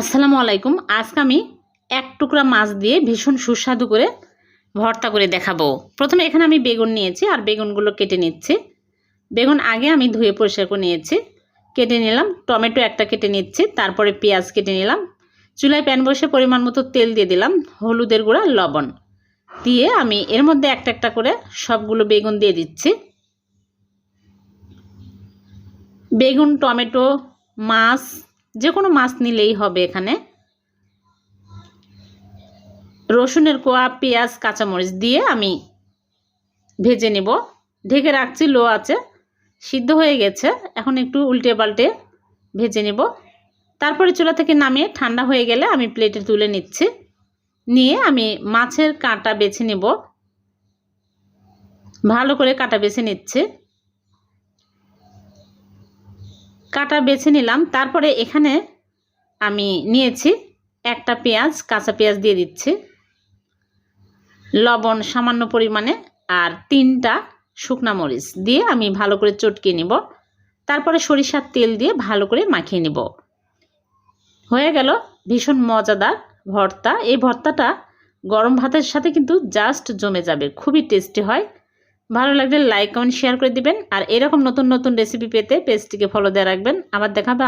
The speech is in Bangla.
আসসালামু আলাইকুম। আজকে আমি এক টুকরা মাছ দিয়ে ভীষণ সুস্বাদু করে ভর্তা করে দেখাবো। প্রথমে এখানে আমি বেগুন নিয়েছি আর বেগুনগুলো কেটে নিচ্ছি। বেগুন আগে আমি ধুয়ে পরিষ্কার করে নিয়েছি। কেটে নিলাম, টমেটো একটা কেটে নিচ্ছি, তারপরে পেঁয়াজ কেটে নিলাম। চুলায় প্যান বসে পরিমাণ মতো তেল দিয়ে দিলাম, হলুদের গুঁড়া, লবণ। দিয়ে আমি এর মধ্যে একটা একটা করে সবগুলো বেগুন দিয়ে দিচ্ছি। বেগুন, টমেটো, মাছ যে কোনো মাছ নিলেই হবে এখানে। রসুনের কোয়া, পেঁয়াজ, কাঁচামরিচ দিয়ে আমি ভেজে নেব। ঢেকে রাখছি, লো আছে, সিদ্ধ হয়ে গেছে। এখন একটু উল্টে পাল্টে ভেজে নেব। তারপরে চুলা থেকে নামিয়ে ঠান্ডা হয়ে গেলে আমি প্লেটে তুলে নিচ্ছি। নিয়ে আমি মাছের কাঁটা বেছে নেব। ভালো করে কাঁটা বেছে নিচ্ছে। কাটা বেছে নিলাম, তারপরে এখানে আমি নিয়েছি একটা পেঁয়াজ, কাঁচা পেঁয়াজ দিয়ে দিচ্ছি, লবণ সামান্য পরিমাণে, আর তিনটা শুকনা মরিচ দিয়ে আমি ভালো করে চটকে নিব, তারপরে সরিষার তেল দিয়ে ভালো করে মাখিয়ে নিব। হয়ে গেল ভীষণ মজাদার ভর্তা। এই ভর্তাটা গরম ভাতের সাথে কিন্তু জাস্ট জমে যাবে, খুবই টেস্টি হয়। ভালো লাগলে লাইক কমেন্ট শেয়ার করে দিবেন। আর এরকম নতুন নতুন রেসিপি পেতে পেজটিকে ফলো দেওয়া রাখবেন। আবার দেখাবে